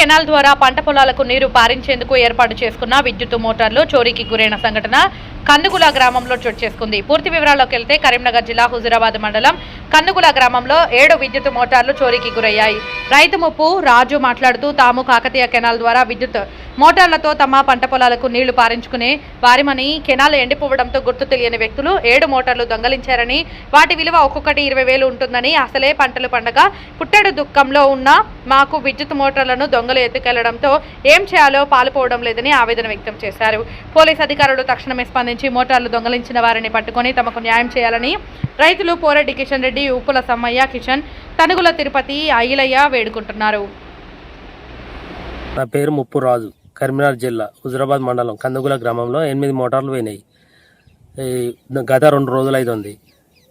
Canal ద్వారా పంట పొలాలకు నీరు పారించేందుకు ఏర్పాటు చేసుకున్న విద్యుత్ మోటార్లు చోరీకి గురైన సంఘటన కందుగుల గ్రామంలో చోటు చేసుకుంది. పూర్తి వివరాల్లోకి వెళ్తే కరీంనగర్ జిల్లా హుజురాబాద్ మండలం కన్నుగుల గ్రామంలో ఏడు విద్యుత్ మోటార్లు చోరీకి గురయ్యాయి. రైతు ముప్పు రాజు మాట్లాడుతూ తాము కాకతీయ కెనాల్ ద్వారా విద్యుత్ మోటార్లతో తమ పంట పొలాలకు నీళ్ళు పారించుకునే వారిమని కెనాల్ ఎండిపోవడంతో గుర్తు తెలియని వ్యక్తులు ఏడు మోటార్లు దొంగలించారని వాటి విలువ ఒక్కొక్కటి ఇరవై వేలు ఉంటుందని అసలే పంటలు పండగ పుట్టెడు దుఃఖంలో ఉన్న మాకు విద్యుత్ మోటార్లను దొంగలు ఎత్తుకెళ్ళడంతో ఏం చేయాలో పాలుపోవడం లేదని ఆవేదన వ్యక్తం చేశారు. పోలీస్ అధికారులు తక్షణమే స్పందించి మోటార్లు దొంగలించిన వారిని పట్టుకొని తమకు న్యాయం చేయాలని రైతులు పోరెడ్డి కిషన్ రెడ్డి ఉప్పుల సమ్మయ్య కిషన్ తనుగుల తిరుపతి అయ్యలయ్య వేడుకుంటున్నారు. నా పేరు ముప్పు రాజు కరీంనగర్ జిల్లా హుజురాబాద్ మండలం కందుగుల గ్రామంలో ఎనిమిది మోటార్లు పోయినాయి. గత రెండు రోజులు అవుతుంది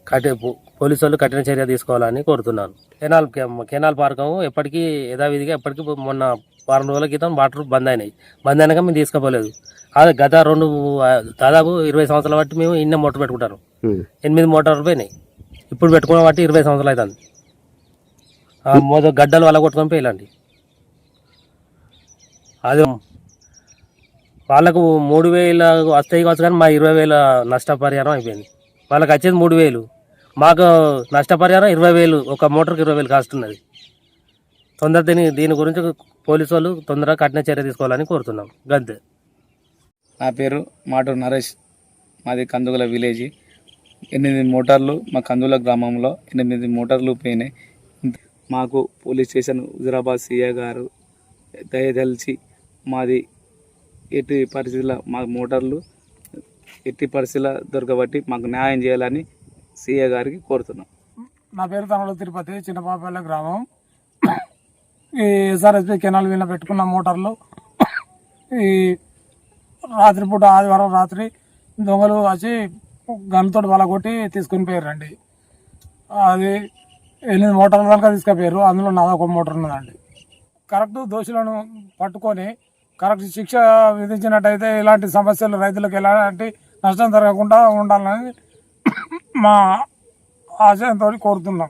కఠి పో- పోలీసు వాళ్ళు కఠిన చర్య తీసుకోవాలని కోరుతున్నాను. కెనాల్ కెనాల్ పార్కం ఎప్పటికీ యథావిధిగా ఎప్పటికీ మొన్న వారం రోజుల క్రితం వాటర్ బంద్ అయినాయి. బంద్ అయినాక మేము తీసుకోపోలేదు. అది గత రెండు దాదాపు ఇరవై సంవత్సరాల బట్టి మేము ఇన్న మోటార్ పెట్టుకుంటాను ఎనిమిది మోటార్లు పోయినాయి. ఇప్పుడు పెట్టుకున్న బట్టి ఇరవై సంవత్సరాలు అవుతుంది ఆ, మొదలు గడ్డలు వల్ల కొట్టుకొని పోయిలండి. అది వాళ్ళకు మూడు వేల వస్తాయి కావచ్చు కానీ మా ఇరవై వేల నష్టపరిహారం అయిపోయింది. వాళ్ళకి వచ్చేది మూడు వేలు. మాకు నష్టపరిహారం ఇరవై వేలు. ఒక మోటార్కి ఇరవై వేలు కాస్ట్ ఉన్నది. తొందర దీని దీని గురించి పోలీసు వాళ్ళు తొందరగా కఠిన చర్య తీసుకోవాలని కోరుతున్నాం. గంతే. నా పేరు మాటూరు నరేష్. మాది కందుగల విలేజ్. ఎనిమిది మోటార్లు మా కందుల గ్రామంలో ఎనిమిది మోటార్లు పోయినాయి మాకు పోలీస్ స్టేషన్ హుజరాబాద్ సీఏ గారు దయదలిచి మాది ఎట్టి పరిస్థితుల మా మోటార్లు ఎట్టి పరిస్థితుల దొరకబట్టి మాకు న్యాయం చేయాలని సీఏ గారికి కోరుతున్నాం. నా పేరు తనలో తిరుపతి చిన్నపాపల్ల గ్రామం. ఈ ఎస్ఆర్ఎస్పి కెనాల్ వీళ్ళ పెట్టుకున్న మోటార్లు ఈ రాత్రిపూట ఆదివారం రాత్రి దొంగలు వచ్చి గన్తో వల కొట్టి తీసుకుని పోయారండి. అది ఎనిమిది మోటార్ల దాకా తీసుకుపోయారు. అందులో నాది ఒక మోటార్ ఉన్నదండి కరెక్ట్ దోషులను పట్టుకొని కరెక్ట్ శిక్ష విధించినట్టయితే ఇలాంటి సమస్యలు రైతులకు ఎలాంటి నష్టం జరగకుండా ఉండాలని మా ఆశయంతో కోరుతున్నాం.